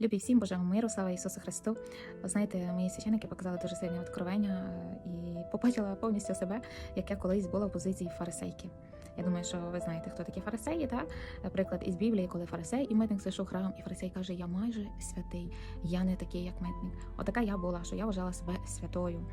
Любі всім Божого миру, слава Ісусу Христу. Знаєте, мої священники показали дуже сильне відкровення е, і побачила повністю себе, як я колись була в позиції фарисейки. Я думаю, що ви знаєте, хто такі фарисеї, так? Приклад із Біблії, коли фарисей і митник зайшов храм, і фарисей каже: Я майже святий, я не такий, як митник. Отака я була, що я вважала себе святою.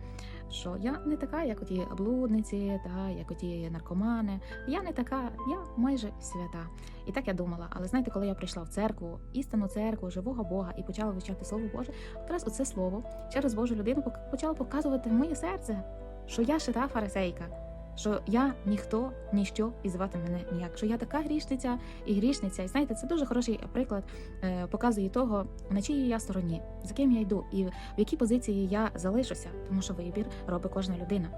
Що я не така, як оті блудниці, та як оті наркомани. Я не така, я майже свята. І так я думала. Але знаєте, коли я прийшла в церкву, істинну церкву, живого Бога, і почала вивчати Слово Боже, якраз оце слово через Божу людину почало показувати моє серце, що я ще та фарисейка. Що я ніхто, ніщо і звати мене ніяк. Що я така грішниця і грішниця. І знаєте, це дуже хороший приклад е, показує того, на чиїй я стороні, за ким я йду, і в якій позиції я залишуся, тому що вибір робить кожна людина.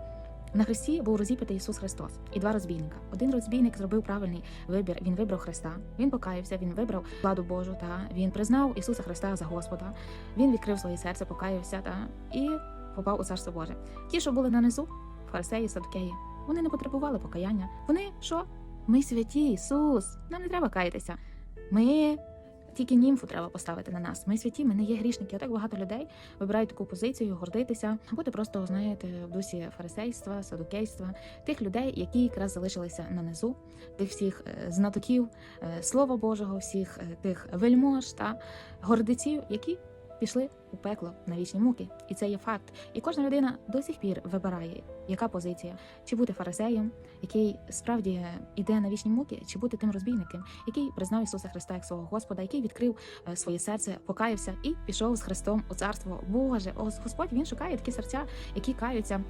На Христі був розіп'ятий Ісус Христос і два розбійника. Один розбійник зробив правильний вибір. Він вибрав Христа. Він покаявся, він вибрав владу Божу. Та він признав Ісуса Христа за Господа. Він відкрив своє серце, покаявся та і попав у царство Боже. Ті, що були нанизу, фарисеї, садкеї, вони не потребували покаяння. Вони що? Ми святі, Ісус. Нам не треба каятися. Ми тільки німфу треба поставити на нас. Ми святі, ми не є грішники. Так багато людей вибирають таку позицію, гордитися, бути просто, знаєте, в дусі фарисейства, садукейства, тих людей, які якраз залишилися на низу, тих всіх е, знатоків е, Слова Божого, всіх е, тих вельмож та гордиців, які пішли у пекло на вічні муки. І це є факт. І кожна людина до сих пір вибирає, яка позиція, чи бути фарисеєм, який справді іде на вічні муки, чи бути тим розбійником, який признав Ісуса Христа як свого Господа, який відкрив е, своє серце, покаявся і пішов з Христом у царство Боже. Ось Господь він шукає такі серця, які каються.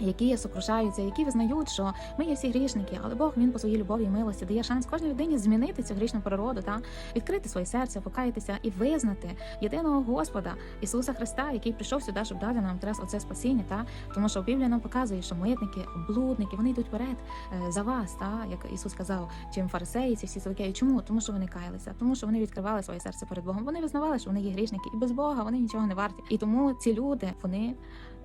Які сокрушаються, які визнають, що ми є всі грішники, але Бог він по своїй любові і милості дає шанс кожній людині змінити цю грішну природу, та відкрити своє серце, покаятися і визнати єдиного Господа Ісуса Христа, який прийшов сюди, щоб дати нам якраз оце спасіння. Та тому, що Біблія нам показує, що митники, блудники, вони йдуть вперед е, за вас, та як Ісус сказав, чим фарисеї, ці всі садокеї. Чому? Тому що вони каялися, тому що вони відкривали своє серце перед Богом. Вони визнавали, що вони є грішники, і без Бога вони нічого не варті. І тому ці люди вони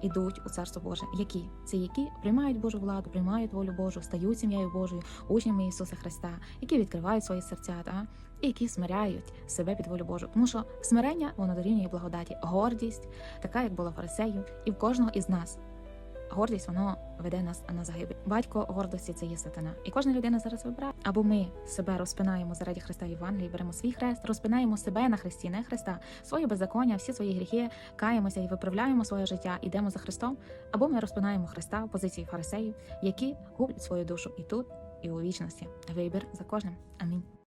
ідуть у царство Боже. Які це які приймають Божу владу, приймають волю Божу, стають сім'єю Божою, учнями Ісуса Христа, які відкривають свої серця, та і які смиряють себе під волю Божу. Тому що смирення воно дорівнює благодаті, гордість, така як була фарисею, і в кожного із нас. Гордість воно веде нас на загибель. Батько гордості це є сатана. І кожна людина зараз вибирає. Або ми себе розпинаємо заради Христа Євангелії, беремо свій хрест, розпинаємо себе на Христі, не Христа, своє беззаконня, всі свої гріхи, каємося і виправляємо своє життя, ідемо за Христом. Або ми розпинаємо Христа в позиції фарисеїв, які гублять свою душу і тут, і у вічності. Вибір за кожним. Амінь.